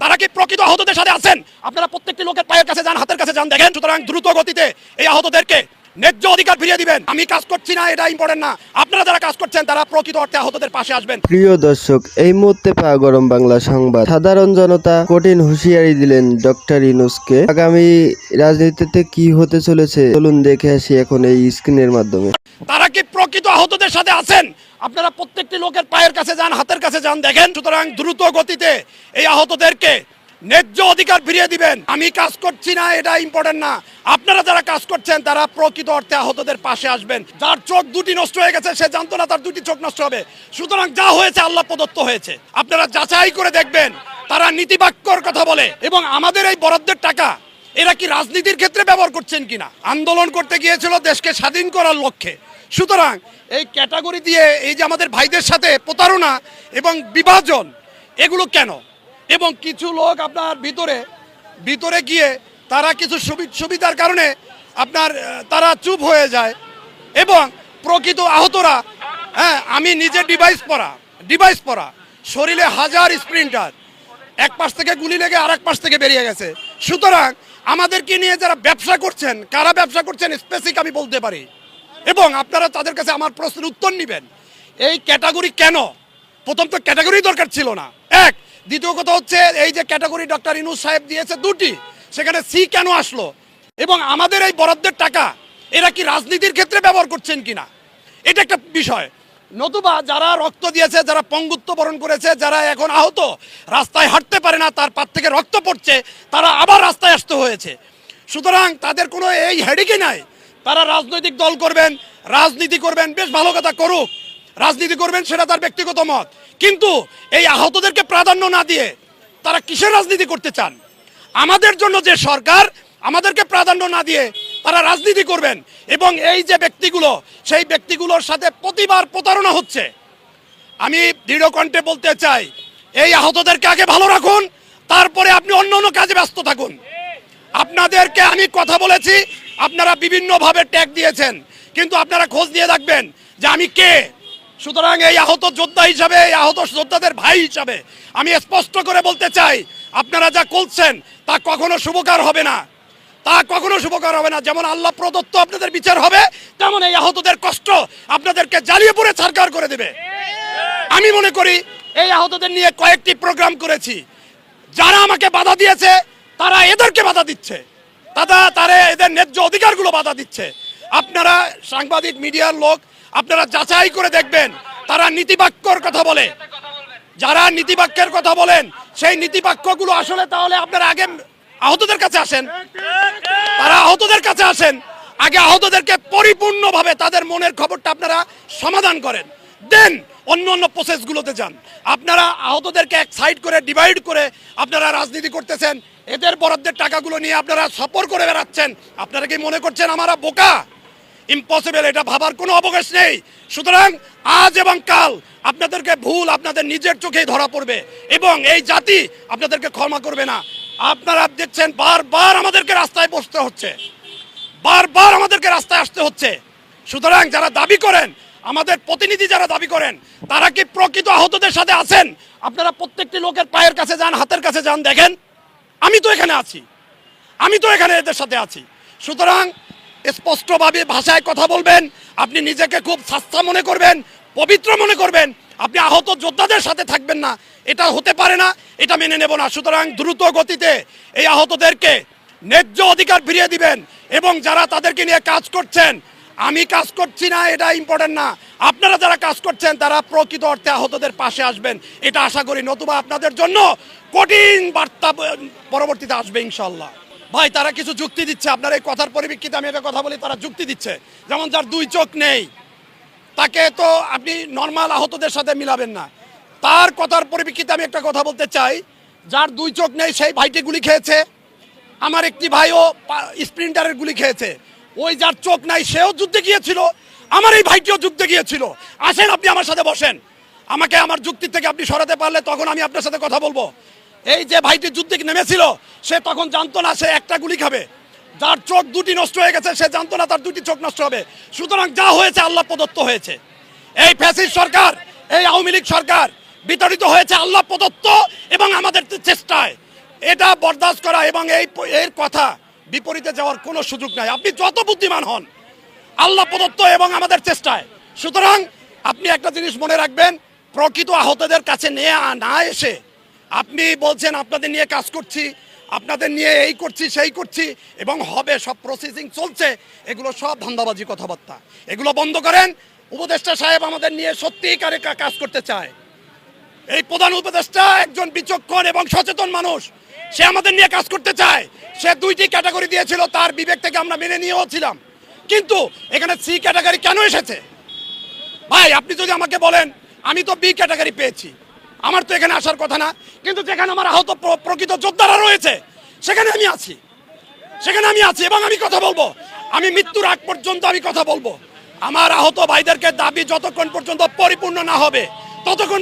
তারা কি প্রকৃত আহতদের সাথে আছেন? আপনারা প্রত্যেকটি লোকের পায়ের কাছে যান, হাতের কাছে যান, দেখেন। সুতরাং দ্রুত গতিতে এই আহতদেরকে ন্যায্য অধিকার ফিরিয়ে দিবেন। আমি কাজ করছি না এটা ইম্পর্টেন্ট না। আপনারা যারা কাজ করছেন তারা প্রকৃত অর্থে আহতদের পাশে আসবেন। প্রিয় দর্শক এই মুহূর্তে পাওয়া গরম বাংলা সংবাদ। সাধারণ জনতা কঠিন হুঁশিয়ারি দিলেন ডক্টর ইনুসকে। আগামী রাজনীতিতে কি হতে চলেছে চলুন দেখে আসি এখন এই স্ক্রিনের মাধ্যমে। তারা কি প্রকৃত আহতদের সাথে আছেন? আপনারা প্রত্যেকটি লোকের পায়ের কাছে যান হাতের কাছে যান দেখেন। সুতরাং দ্রুত গতিতে এই আহতদেরকে ন্যায্য অধিকার ফিরিয়ে দিবেন। আমি কাজ করছি না এটা ইম্পর্টেন্ট না। আপনারা যারা কাজ করছেন, তারা প্রকৃত অর্থে আহতদের পাশে আসবেন। যার চোখ দুটি নষ্ট হয়ে গেছে, সে জানতো না তার দুটি চোখ নষ্ট হবে। সুতরাং যা হয়েছে, আল্লাহ প্রদত্ত হয়েছে। আপনারা যাচাই করে দেখবেন, তারা নীতিবাক্যর কথা বলে। এবং আমাদের এই বরাদ্দের টাকা, এরা কি রাজনীতির ক্ষেত্রে ব্যবহার করছেন কিনা? আন্দোলন করতে গিয়েছিল দেশকে স্বাধীন করার লক্ষ্যে। সুতরাং এই ক্যাটাগরি দিয়ে, এই যে আমাদের ভাইদের সাথে প্রতারণা এবং বিভাজন, এগুলো কেন? এবং কিছু লোক আপনার ভিতরে ভিতরে গিয়ে তারা কিছু সুবি- সুবিধার কারণে আপনার তারা চুপ হয়ে যায় এবং প্রকৃত আহতরা হ্যাঁ আমি নিজে ডিভাইস পরা ডিভাইস পরা, শরীরে হাজার স্প্রিন্টার এক পাশ থেকে গুলি লেগে আর এক পাশ থেকে বেরিয়ে গেছে। সুতরাং আমাদেরকে নিয়ে যারা ব্যবসা করছেন, কারা ব্যবসা করছেন স্পেসিক আমি বলতে পারি। এবং আপনারা তাদের কাছে আমার প্রশ্নের উত্তর নেবেন। এই ক্যাটাগরি কেন? প্রথম তো ক্যাটাগরি দরকার ছিল না। এক দ্বিতীয় কথা হচ্ছে, এই যে ক্যাটাগরি ডক্টর ইনুস সাহেব দিয়েছে দুটি, সেখানে সি কেন আসলো? এবং আমাদের এই বরাদ্দের টাকা, এরা কি রাজনীতির ক্ষেত্রে ব্যবহার করছেন কিনা? এটা একটা বিষয়। নতুবা যারা রক্ত দিয়েছে, যারা পঙ্গুত্ব বরণ করেছে, যারা এখন আহত, রাস্তায় হাঁটতে পারে না, তার পাত থেকে রক্ত পড়ছে, তারা আবার রাস্তায় আসতে হয়েছে। সুতরাং তাদের কোনো এই হেডিকে নাই। তারা রাজনৈতিক দল করবেন, রাজনীতি করবেন, বেশ ভালো কথা করুক। রাজনীতি করবেন সেটা তার ব্যক্তিগত মত। কিন্তু এই আহতদেরকে প্রাধান্য না দিয়ে তারা কিসের রাজনীতি করতে চান? আমাদের জন্য যে সরকার, আমাদেরকে প্রাধান্য না দিয়ে তারা রাজনীতি করবেন এবং এই যে ব্যক্তিগুলো, সেই ব্যক্তিগুলোর সাথে প্রতিবার প্রতারণা হচ্ছে। আমি দৃঢ় কণ্ঠে বলতে চাই, এই আহতদেরকে আগে ভালো রাখুন, তারপরে আপনি অন্য অন্য কাজে ব্যস্ত থাকুন। আপনাদেরকে আমি কথা বলেছি, আপনারা বিভিন্নভাবে ট্যাগ দিয়েছেন, কিন্তু আপনারা খোঁজ দিয়ে রাখবেন যে আমি কে? সুতরাং এই আহত যোদ্ধা হিসাবে, এই আহত যোদ্ধাদের ভাই হিসাবে আমি স্পষ্ট করে বলতে চাই, আপনারা যা করছেন, তা কখনো শুভকার হবে না। তা কখনো শুভকার হবে না। যেমন আল্লাহ প্রদত্ত আপনাদের বিচার হবে, তেমন এই আহতদের কষ্ট আপনাদেরকে জ্বালিয়ে পড়ে সরকার করে দেবে। আমি মনে করি, এই আহতদের নিয়ে কয়েকটি প্রোগ্রাম করেছি। যারা আমাকে বাধা দিয়েছে, তারা এদেরকে বাধা দিচ্ছে। তারা তারা এদের ন্যায্য অধিকারগুলো বাধা দিচ্ছে। আপনারা সাংবাদিক, মিডিয়ার লোক আপনারা যাচাই করে দেখবেন, তারা নীতিবাক্যর কথা বলে। যারা নীতিবাক্যের কথা বলেন, সেই নীতিবাক্যগুলো আসলে তাহলে আপনারা আগে আহতদের কাছে আসেন। তারা আহতদের কাছে আসেন। আগে আহতদেরকে পরিপূর্ণভাবে তাদের মনের খবরটা আপনারা সমাধান করেন। দেন অন্য অন্য প্রসেসগুলোতে যান। আপনারা আহতদেরকে এক সাইড করে ডিভাইড করে আপনারা রাজনীতি করতেছেন। এদের বরাদ্দের টাকাগুলো নিয়ে আপনারা সফর করে বেড়াচ্ছেন। আপনারা কি মনে করছেন, আমারা বোকা? ইম্পসিবল এটা ভাবার কোনো অবকাশ নেই। সুতরাং আজ এবং কাল আপনাদেরকে ভুল আপনাদের নিজের চোখেই ধরা পড়বে এবং এই জাতি আপনাদেরকে ক্ষমা করবে না। আপনারা দেখছেন, বারবার আমাদেরকে রাস্তায় বসতে হচ্ছে। বারবার আমাদেরকে রাস্তায় আসতে হচ্ছে। সুতরাং যারা দাবি করেন, আমাদের প্রতিনিধি যারা দাবি করেন, তারা কি প্রকৃত আহতদের সাথে আছেন? আপনারা প্রত্যেকটি লোকের পায়ের কাছে যান, হাতের কাছে যান, দেখেন। আমি তো এখানে আছি। আমি তো এখানে এদের সাথে আছি। সুতরাং স্পষ্টভাবে ভাষায় কথা বলবেন, আপনি নিজেকে খুব সাস্তা মনে করবেন, পবিত্র মনে করবেন, আপনি আহত যোদ্ধাদের সাথে থাকবেন না, এটা হতে পারে না, এটা মেনে নেব না। সুতরাং দ্রুত গতিতে এই আহতদেরকে ন্যায্য অধিকার ফিরিয়ে দিবেন এবং যারা তাদেরকে নিয়ে কাজ করছেন, আমি কাজ করছি না, এটা ইম্পর্টেন্ট না। আপনারা যারা কাজ করছেন, তারা প্রকৃত অর্থে আহতদের পাশে আসবেন। এটা আশা করি নতুবা আপনাদের জন্য কঠিন বার্তা পরবর্তীতে আসবে ইনশাল্লাহ ভাই, তারা কিছু যুক্তি দিচ্ছে। আপনার এই কথার পরিপ্রেক্ষিতে আমি একটা কথা বলি, তারা যুক্তি দিচ্ছে। যেমন যার দুই চোখ নেই, তাকে তো আপনি নর্মাল আহতদের সাথে মিলাবেন না। তার কথার পরিপ্রেক্ষিতে আমি একটা কথা বলতে চাই, যার দুই চোখ নেই, সেই ভাইটি গুলি খেয়েছে। আমার একটি ভাইও স্প্রিন্টারের গুলি খেয়েছে। ওই যার চোখ নাই, সেও যুদ্ধে গিয়েছিল। আমার এই ভাইটিও যুদ্ধে গিয়েছিল। আসেন আপনি আমার সাথে বসেন। আমাকে আমার যুক্তি থেকে আপনি সরাতে পারলে তখন আমি আপনার সাথে কথা বলব। এই যে ভাইটি যুদ্ধে নেমেছিল, সে তখন জানতো না সে একটা গুলি খাবে। যার চোখ দুটি নষ্ট হয়ে গেছে, সে জানতো না তার দুটি চোখ নষ্ট হবে। সুতরাং যা হয়েছে আল্লাহ প্রদত্ত হয়েছে। এই ফ্যাসিস্ট সরকার, এই আওয়ামী লীগ সরকার বিতাড়িত হয়েছে আল্লাহ প্রদত্ত এবং আমাদের চেষ্টায়। এটা বরদাস্ত করা এবং এই এর কথা বিপরীতে যাওয়ার কোনো সুযোগ নাই। আপনি যত বুদ্ধিমান হন, আল্লাহ প্রদত্ত এবং আমাদের চেষ্টায়। সুতরাং আপনি একটা জিনিস মনে রাখবেন, প্রকৃত আহতদের কাছে নিয়ে না এসে আপনি বলছেন, আপনাদের নিয়ে কাজ করছি, আপনাদের নিয়ে এই করছি, সেই করছি, এবং হবে, সব প্রসেসিং চলছে। এগুলো সব ধান্দাবাজি কথাবার্তা। এগুলো বন্ধ করেন। উপদেষ্টা সাহেব আমাদের নিয়ে সত্যিকারে কাজ করতে চায়। এই প্রধান উপদেষ্টা একজন বিচক্ষণ এবং সচেতন মানুষ। সে আমাদের নিয়ে কাজ করতে চায়। সে দুইটি ক্যাটাগরি দিয়েছিল, তার বিবেক থেকে আমরা মেনে নিয়েও ছিলাম। কিন্তু এখানে সি ক্যাটাগরি কেন এসেছে? ভাই, আপনি যদি আমাকে বলেন, আমি তো বি ক্যাটাগরি পেয়েছি। আমার তো এখানে আসার কথা না, কিন্তু যেখানে আমার আহত প্রকৃত যোদ্ধারা রয়েছে, সেখানে আমি আছি। সেখানে আমি আছি এবং আমি কথা বলব। আমি মৃত্যুর আগ পর্যন্ত আমি কথা বলব। আমার আহত ভাইদেরকে দাবি যতক্ষণ পর্যন্ত পরিপূর্ণ না হবে, ততক্ষণ